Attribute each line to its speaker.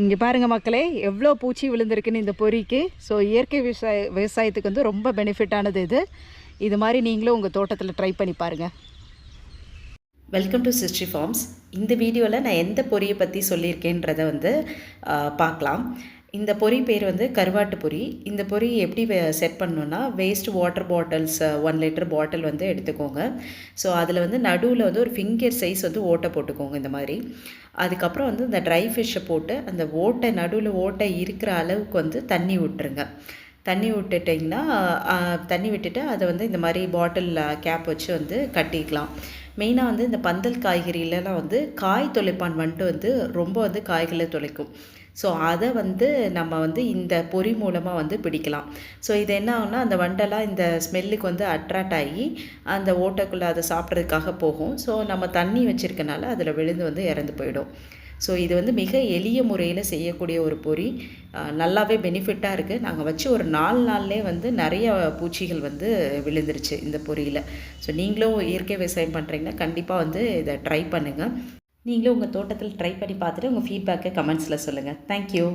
Speaker 1: இங்கே பாருங்கள் மக்களே எவ்வளோ பூச்சி விழுந்திருக்குன்னு இந்த பொறிக்கு. ஸோ இயற்கை விவசாய விவசாயத்துக்கு வந்து ரொம்ப பெனிஃபிட்டானது இது. இது மாதிரி நீங்களும் உங்கள் தோட்டத்தில் ட்ரை பண்ணி பாருங்கள்
Speaker 2: வெல்கம் டு சிஸ்ட்ரி ஃபார்ம்ஸ் இந்த வீடியோவில் நான் எந்த பொரியை பற்றி சொல்லியிருக்கேன்றதை வந்து பார்க்கலாம். இந்த பொரி பேர் வந்து கருவாட்டு பொரி இந்த பொரி எப்படி செட் பண்ணணுன்னா waste water bottles one litre bottle வந்து எடுத்துக்கோங்க. ஸோ அதில் வந்து நடுவில் வந்து ஒரு ஃபிங்கர் சைஸ் வந்து ஓட்டை போட்டுக்கோங்க இந்த மாதிரி. அதுக்கப்புறம் வந்து இந்த ட்ரை ஃபிஷ்ஷை போட்டு அந்த ஓட்டை நடுவில் ஓட்டை இருக்கிற அளவுக்கு வந்து தண்ணி விட்டுருங்க. தண்ணி விட்டுட்டிங்கன்னா தண்ணி விட்டுட்டு அதை வந்து இந்த மாதிரி பாட்டிலில் கேப் வச்சு வந்து கட்டிக்கலாம். மெயினாக வந்து இந்த பந்தல் காய்கறியிலலாம் வந்து காய் தொலைப்பான் வந்துட்டு வந்து ரொம்ப வந்து காய்களை தொலைக்கும். ஸோ அதை வந்து நம்ம வந்து இந்த பொறி மூலமாக வந்து பிடிக்கலாம். ஸோ இது என்ன ஆகும்னா அந்த வண்டெல்லாம் இந்த ஸ்மெல்லுக்கு வந்து அட்ராக்ட் ஆகி அந்த ஓட்டைக்குள்ளே அதை சாப்பிட்றதுக்காக போகும். ஸோ நம்ம தண்ணி வச்சுருக்கனால அதில் விழுந்து வந்து இறந்து போயிடும். ஸோ இது வந்து மிக எளிய முறையில் செய்யக்கூடிய ஒரு பொறி. நல்லாவே பெனிஃபிட்டாக இருக்குது நாங்கள் வச்சு ஒரு நாலு நாள்லேயே வந்து நிறைய பூச்சிகள் வந்து விழுந்துருச்சு இந்த பொரியில் ஸோ நீங்களும் இயற்கை விவசாயம் பண்ணுறீங்கன்னா கண்டிப்பாக வந்து இதை ட்ரை பண்ணுங்கள் நீங்களும் உங்கள் தோட்டத்தில் ட்ரை பண்ணி பார்த்துட்டு உங்கள் ஃபீட்பேக்கை கமெண்ட்ஸில் சொல்லுங்கள் தேங்க்யூ